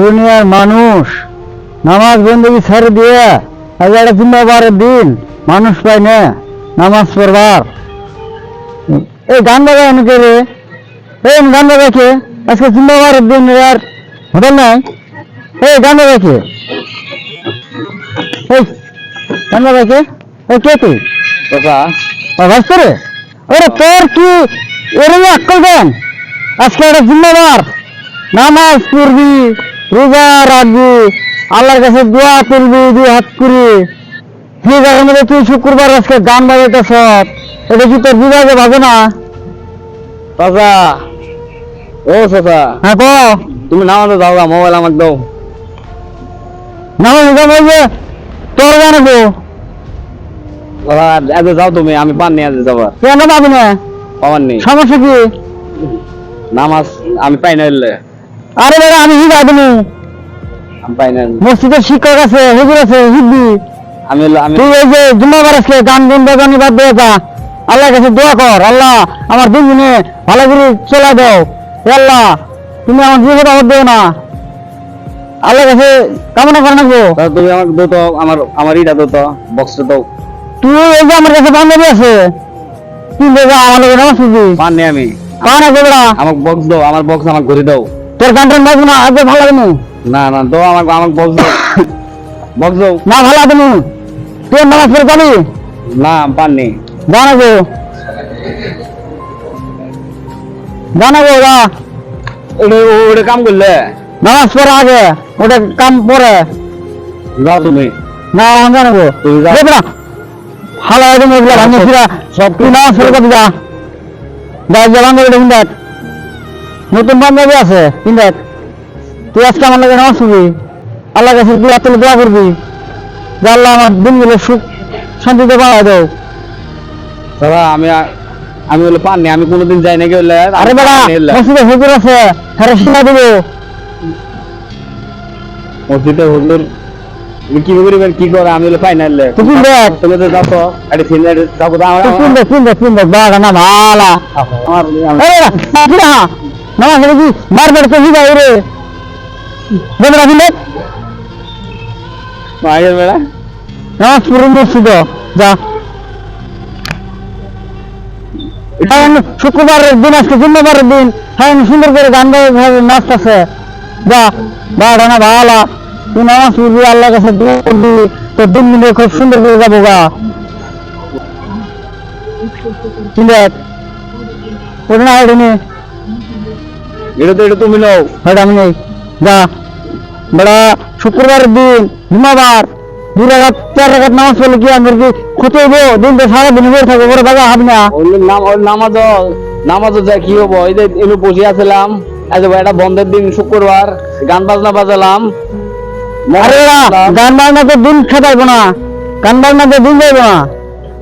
দুনিয়ার মানুষ। নামাজ বন্দী ছেড়ে দিয়ে আজ একটা জিম্মাবারের দিন মানুষ পায় না নামাজ পড়বার। এই গান বাজা অনেকে রে এই গান বাজাকে আজকে জিম্মাবারের দিন আর হোটেল নাই। এই গান বাজাকে এই গান বাজাকে এই কে তুই? আওয়াজ করে? ওরে তোর কি এরকম আক্কল দেন আজকে একটা জিম্মাবার। নামাজ পড়বি রোজা রাখবি আল্লাহর কাছে দোয়া করবি দুই হাত করি। জায়গার মধ্যে তুই শুক্রবার আজকে গান বাজাইতেছ এটা কি তোর বিভাগে ভাবে না? চাচা ও চাচা। হ্যাঁ তুমি নামাজে যাও মোবাইল আমাকে দাও। নামাজ গান বলবে তোর গান গো আজ যাও তুমি আমি পান নিয়ে আজ যাবার কেন পাবি না? পাওয়ার নেই। সমস্যা কি? নামাজ আমি পাই না আরে বেটা আমি আমি পাই মসজিদের শিক্ষক আছে হুজুর আছে হিবি আমি আমি তুই এই যে জুম্মাবার আজকে গান গুন বাজানি বাদ দিয়ে যা। আল্লাহর কাছে দোয়া কর আল্লাহ আমার দিনে ভালো করে চলা দাও আল্লাহ তুমি আমার জীবন আবার দেও না। আল্লাহর কাছে কামনা করে নাকবো চাচা, তুমি আমাকে দো তো আমার আমার ইটা দো তো বক্সটা দাও। তুই এই যে আমার কাছে বান্ধবী আছে। তুই দেখো আমার নামাজ পড়বি। পান আমি। পা না গোবরা আমাকে বক্স দাও আমার বক্স আমাকে ঘুরে দাও। তোর গান টান বাজবো না আজকে ভালো লাগবে না। না দাও আমাকে আমাকে বক্স দাও না ভালো লাগবে তুই নামাজ পড়ে যাবি না পান নেই জানাব জানাব যা। ওটা ওটা কাম করলে? নামাজ পড়ে আগে ওটা কাম পরে যাও তুমি। না আমি জানাব তুই যা। দেখ না। ভালো একদম এগুলো ভাঙে ফিরা সব তুই নামাজ পড়ে যা। যে নতুন বান্ধবী আছে কিন্তু দেখ তুই আজকে আমার লাগে নামাজ পড়বি? আল্লাহ কাছে তুই এত দোয়া করবি। যে আল্লাহ আমার দিনগুলো সুখ শান্তিতে পাওয়া দাও। আমি আমি হলো পান নেই আমি কোনোদিন যাই নাকি হলে আরে বেড়া মসজিদে হুজুর আছে হ্যাঁ শিখা দেবো। মসজিদে হুজুর কি করিবেন কি করে? আমি হলো দেখ? তুমি তো যাও তো আরে যাও তো আমার না ভালা আমার আরে না। না পড়ে কি বারবার তো হিবা রে দেখ না শুন দেখ মায়ের বেড়া। নামাজ পড়ে মসজিদ যা। শুক্রবারের দিন আজকে জুম্মাবারের দিন হ্যাঁ সুন্দর করে গান গায়ে নাচতেছে। যা বাড়া না ভালা। তুই নামাজ পড়বি আল্লাহর কাছে দোয়া করবি তোর দিন মিলে খুব সুন্দর করে যাব গা। ঠিক আছে। ওটা না। এটা তো এটা তুমি নাও। হয়তো আমি নেই। যা। বড়া শুক্রবারের দিন জুমাবার দু রাখাত চার রাখাত নামাজ পড়লে কি আমার কি ক্ষতি হইব? দিন তো সারাদিন বসে থাকব বড় বাবা হবে না। নামাজ নামাজও যা কি হব? এই যে এনু বসে আছিলাম আজ এটা বন্ধের দিন শুক্রবার গান বাজনা বাজালাম। আরে গান বাজনা তো দিন খেতাইবো না। গান বাজনা তো দিন যাইবো না।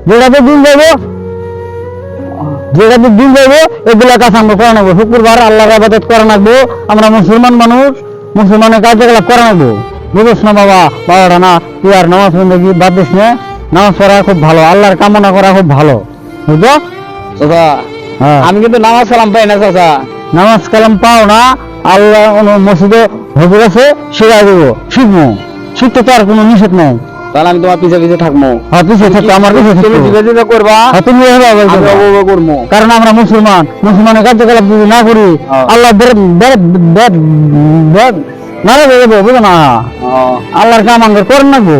যেটাতে দিন যাইবো যেটাতে দিন যাব এগুলা কাজ আমরা করে নেব শুক্রবার আল্লাহর আবাদত করে নেব আমরা মুসলমান মানুষ মুসলমানের কার্যকলাপ করে নেব বুঝিস না বাবা বাবাটা না তুই আর নামাজ বন্দী বাদ দিস না। নামাজ পড়া খুব ভালো আল্লাহর কামনা করা খুব ভালো। বুঝছ? চাচা হ্যাঁ। আমি কিন্তু নামাজ কালাম পাই না চাচা। নামাজ কালাম পাও না আল্লাহ মসজিদে হুজুর আছে শিখাই দেবো। শিখব। শিখতে তো আর কোনো নিষেধ নাই। তাহলে আমি তোমার পিছে পিছে থাকব। হ্যাঁ পিছিয়ে থাকতো আমার তুমি করবা হ্যাঁ, তুমি এভাবে করবা। কারণ আমরা মুসলমান মুসলমানের কার্যকলাপ যদি না করি হ্যাঁ। আল্লাহ বের বের বের বের না রে বুঝো না? আল্লাহর কাম আঙ্গর করেন না গো।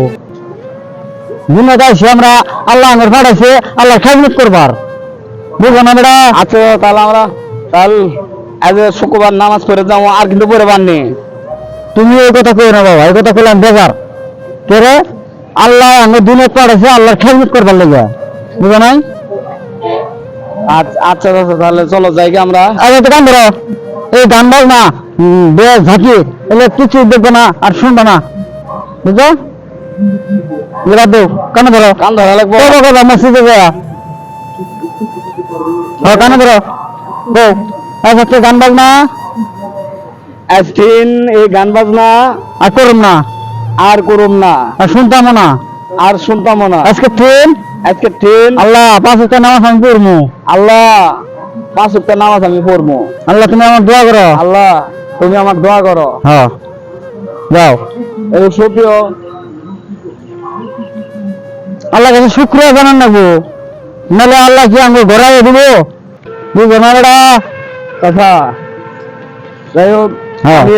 দুনিয়া যাইছি আমরা আল্লাহ আঙ্গর পাঠাইছে আল্লাহ খাজমত করবার। বুঝো না বেটা? আচ্ছা তাহলে আমরা তাহলে আজ শুক্রবার নামাজ পড়ে যাব আর কিন্তু পরে বাননি তুমি এই কথা কই না বাবা এই কথা কইলাম বেকার কে রে? আল্লাহ আঙ্গর দুনিয়া পাঠাইছে আল্লাহর খাজমত করবার লেগে। বুঝো নাই? আচ্ছা আচ্ছা আচ্ছা, তাহলে চলো যাই আমরা। আগে তো গান ধরো। এই গান বাজ না। বেশ ঝাঁকি। এগুলো কিছু দেখবে না আর শুনবে না। বুঝছ এবার দেও কানে ধরো। কান ধরা লাগবো। করব করব মসজিদে যা। হ্যাঁ কানে ধরো। গো আচ্ছা তুই গান বাজ না আজদিন এই গান বাজনা। আর করুম না। আর করুম না। আর শুনতামও না। আর শুনতামও না। আজকে ট্রেন? আজকে ট্রেন। আল্লাহ পাঁচ একটা নামাজ আমি পড়ব আল্লাহ পাঁচ উক্ত নামাজ আমি পড়ব আল্লাহ তুমি আমার দোয়া করো। আল্লাহ তুমি আমার দোয়া করো। হ্যাঁ। যাও। এই সুপ্রিয় আল্লাহ কাছে শুক্রিয়া জানান না গো। নাহলে আল্লাহ কি আমাকে ঘোরাই দিব? বুঝো না এটা কথা। যাই হোক হ্যাঁ। আমি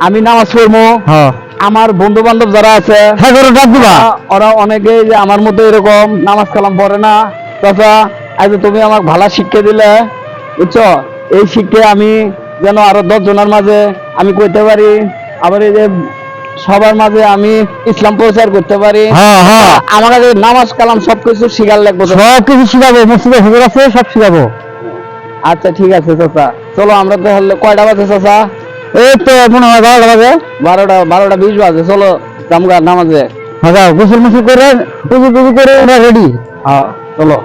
আমি নামাজ পড়ব হ্যাঁ। আমার বন্ধু বান্ধব যারা আছে হ্যাঁ ওরা- অনেকে যে আমার মতো এরকম নামাজ কালাম পড়ে না। চাচা আজ তুমি আমাকে ভালো শিক্ষা দিলে। বুঝছ? এই শিক্ষা আমি যেন আরও দশ জনের মাঝে আমি করতে পারি। আবার এই যে সবার মাঝে আমি ইসলাম প্রচার করতে পারি। হ্যাঁ হ্যাঁ। আমার কাছে নামাজ কালাম সবকিছু শিখার লাগবে। তো। সব কিছু শিখাবো মসজিদে হুজুর আছে সব শিখাবো। আচ্ছা ঠিক আছে চাচা। চলো আমরা তাহলে কয়টা বাজে চাচা? এই তো মনে হয় বারোটা বাজে বারোটা বারোটা বিশ বাজে চলো নামাজে। যাও গোসল মুসল করে পুজো পুজো করে রেডি হ্যাঁ চলো।